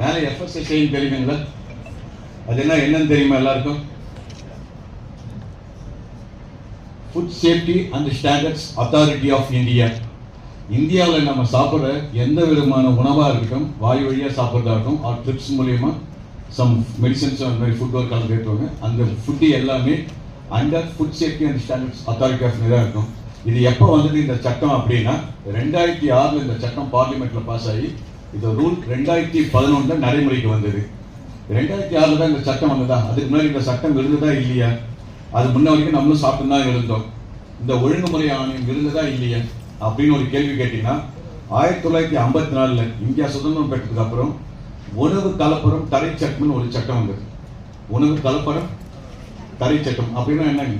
மேலே எஃப்எஸ்எஸ்ஐன்னு தெரியுங்களா அது என்ன என்னன்னு தெரியுமா எல்லாருக்கும்? Food safety and standards authority of India இந்தியாவில் நம்ம சாப்பிட்ற எந்த விதமான உணவாக இருக்கட்டும் வாய் வழியாக சாப்பிட்றதா இருக்கட்டும் ஆர் ட்ரிப்ஸ் மூலயமா சம் மெடிசன்ஸ் அந்த மாதிரி ஃபுட் ஒர்க் கலந்து அந்த ஃபுட்டு எல்லாமே under food safety and standards authority of தான் இருக்கும். இது எப்போ வந்தது இந்த சட்டம் அப்படின்னா ரெண்டாயிரத்தி ஆறில் இந்த சட்டம் பார்லிமெண்ட்டில் பாஸ் ஆகி இந்த ரூல் ரெண்டாயிரத்தி பதினொன்றில் நடைமுறைக்கு வந்தது. ரெண்டாயிரத்தி ஆறில் தான் இந்த சட்டம் வந்ததா? அதுக்கு முன்னாடி இந்த சட்டம் இருந்ததா இல்லையா? அது முன்ன வரைக்கும் நம்மளும் சாப்பிட்டு தான் இருந்தோம். இந்த ஒழுங்குமுறை ஆணையம் இருந்ததா இல்லையா? அப்படின்னு ஒரு கேள்வி கேட்டீங்கன்னா ஆயிரத்தி தொள்ளாயிரத்தி ஐம்பத்தி நாலுல இந்தியா சுதந்திரம் பெற்றதுக்கு அப்புறம் உணவு கலப்புறம் தரை சட்டம்னு ஒரு சட்டம் வந்தது. உணவு கலப்படம் தரை சட்டம் அப்படின்னா என்னங்க?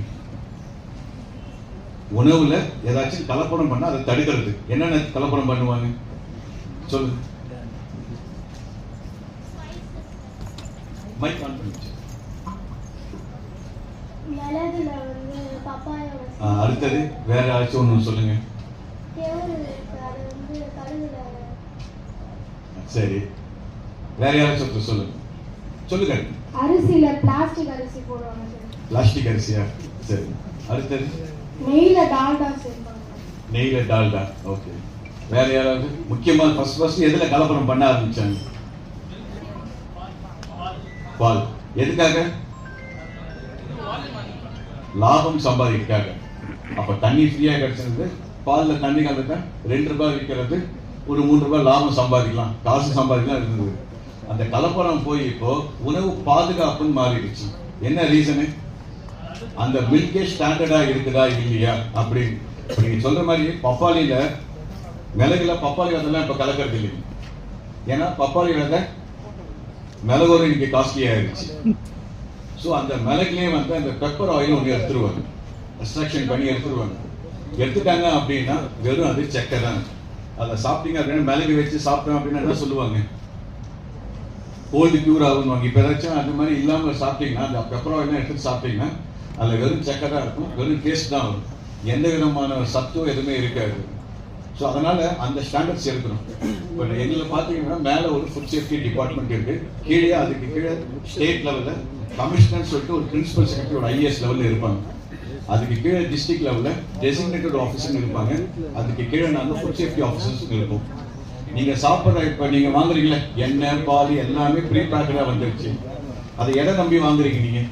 உணவுல ஏதாச்சும் கலப்படம் பண்ணா அதை தடுக்கிறது. என்னென்ன கலப்படம் பண்ணுவாங்க? சொல்லுங்க. மைக் ஆன் பண்ணிச்சு அடுத்தது வேற ஏதாச்சும் ஒன்று சொல்லுங்க. சரி. வேற யாராச்சும் ஒருத்தர் சொல்லுங்க. சொல்லுங்க. அரிசியில பிளாஸ்டிக் அரிசி போடுவாங்க சார். பிளாஸ்டிக் அரிசியா? சரி. அடுத்தது? நெய்ல டால்டா நெய்ல டால்டா. ஓகே. வேற யாராவது? முக்கியமா ஃபர்ஸ்ட் ஃபர்ஸ்ட் எதுல கலப்படம் பண்ண ஆரம்பிச்சாங்க? பால். எதுக்காக? லாபம் சம்பாதிக்காக அப்ப தண்ணி ஃப்ரீயா கிடைச்சிருந்து பால்ல தண்ணி கலந்துட்டா ரெண்டு ரூபாய் விற்கிறது. ஒரு மூணு ரூபாய் லாபம் சம்பாதிக்கலாம். காசு சம்பாதிக்கலாம் இருந்தது. அந்த கலப்படம் போய் இப்போ உணவு பாதுகாப்புன்னு மாறிடுச்சு. என்ன ரீசனு? அந்த மில்கே ஸ்டாண்டர்டா இருக்குதா இல்லையா அப்படின்னு. நீங்க சொல்ற மாதிரி பப்பாளியில மிளகுல பப்பாளி விதெல்லாம் இப்ப கலக்கிறது இல்லை ஏன்னா பப்பாளி விதை மிளகோடு இன்னைக்கு காஸ்ட்லி ஆயிடுச்சு ஸோ அந்த மிளகுலயே வந்து அந்த பெப்பர் ஆயில் ஒன்று எடுத்துருவாங்க. எக்ஸ்ட்ராக்ஷன் பண்ணி எடுத்துருவாங்க. எடுத்துட்டாங்க அப்படின்னா வெறும் அது செக்கை தான். அதை சாப்பிட்டீங்க அப்படின்னா மிளகு வச்சு சாப்பிட்டோம் அப்படின்னா என்ன சொல்லுவாங்க? கோல்டு க்யூர் ஆகுன்னு இப்போ ஏதாச்சும் அந்த மாதிரி இல்லாமல் சாப்பிட்டீங்கன்னா அந்த பெப்பர் ஆயிலாம் எடுத்து சாப்பிட்டீங்கன்னா அதில் வெறும் செக்கை தான் இருக்கும் வெறும் டேஸ்ட் தான் வரும். எந்த விதமான சத்தும் எதுவுமே இருக்காது. ஸோ அதனால அந்த ஸ்டாண்டர்ட்ஸ் இருக்கணும் இப்போ எங்களை பார்த்தீங்கன்னா மேலே ஒரு ஃபுட் சேஃப்டி டிபார்ட்மெண்ட் இருக்கு. கீழே அதுக்கு கீழே ஸ்டேட் லெவலில் கமிஷனர் சொல்லிட்டு ஒரு பிரின்சிபல் செக்ரட்டரி ஒரு ஐஏஎஸ் லெவலில் இருப்பாங்க. அதுக்கு கீழே டிஸ்ட்ரிக்ட் லெவலில் டெசிக்னேட்டட் ஆஃபீஸர்னு இருப்பாங்க. அதுக்கு கீழே நாங்கள் ஃபுட் சேஃப்டி ஆஃபீஸர்ஸ் இருப்போம் நீங்கள் சாப்பிட்ற இப்போ நீங்கள் வாங்குறீங்களே எண்ணெய் பால் எல்லாமே ப்ரீ பேக்கடாக வந்துருச்சு. அதை எதை நம்பி வாங்குறீங்க நீங்கள்